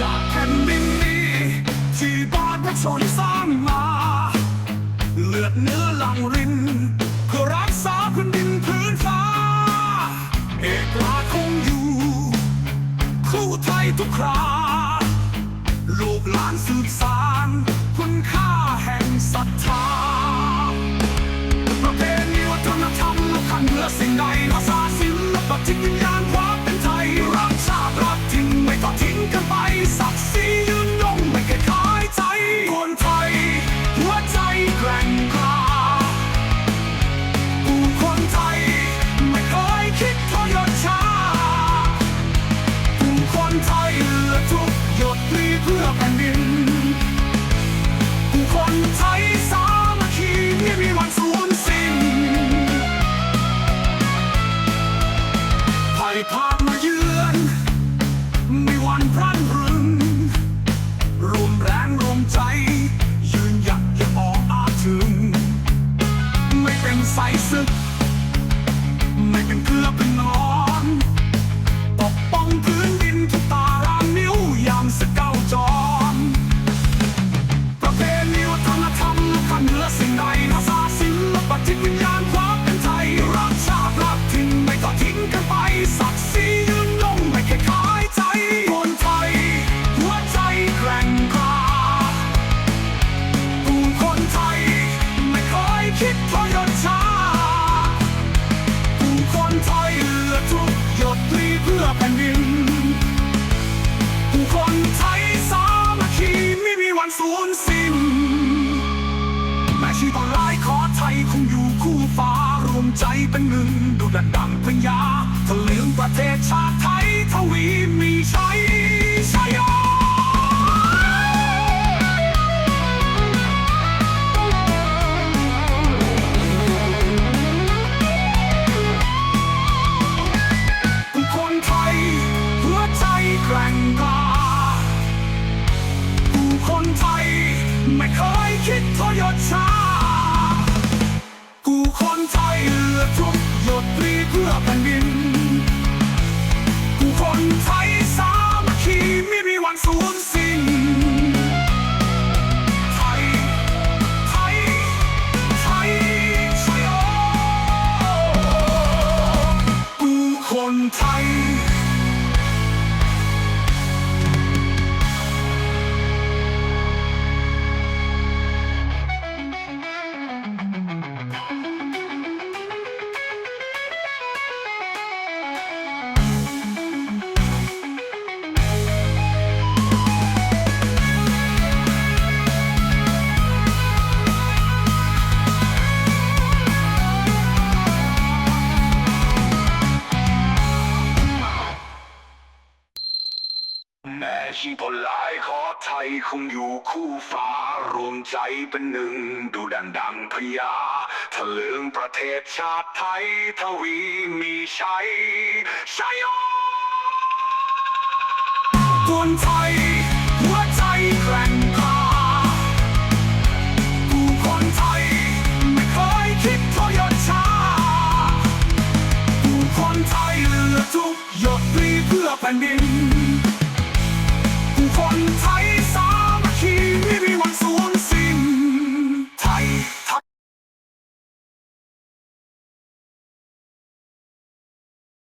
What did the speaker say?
จากแผ่นดินนี้ที่บ้านพระชนสร้างมา เลือดเนื้อหลังรินเพื่รักษาพื้นดินพื้นฟ้า เอกราชคงอยู่ คู่ไทยทุกคราลูกหลานสืบสานคุณค่าแห่งศรัทธา หวันรึงรวมแรงรวมใจ ยืนหยัดอย่าออกอาถึง ไม่เป็นไสศึก ไม่เป็นเกลือเป็นนอนปกป้องพื้น ใจเป็นหนึ่งดูดันดังพญาทะเลืองประเทศชาติไทยทวีมีชัยชัยโยผู้คนไทยหัวใจแกร่งกล้าผู้คนไทยไม่เคยคิดทรยศชา ย แม้ชีพลายขอไทยคงอยู่คู่ฟ้ารวมใจเป็นหนึ่งดูดังดังพญาทะลืองประเทศชาติไทยทวีมีชัยชัยโยคนไทย หัวใจแกร่งกล้าผู้คนไทย ไม่เคยคิดทรยศชาผู้คนไทยเหลือทุกหยดพลีเพื่อแผ่นดิน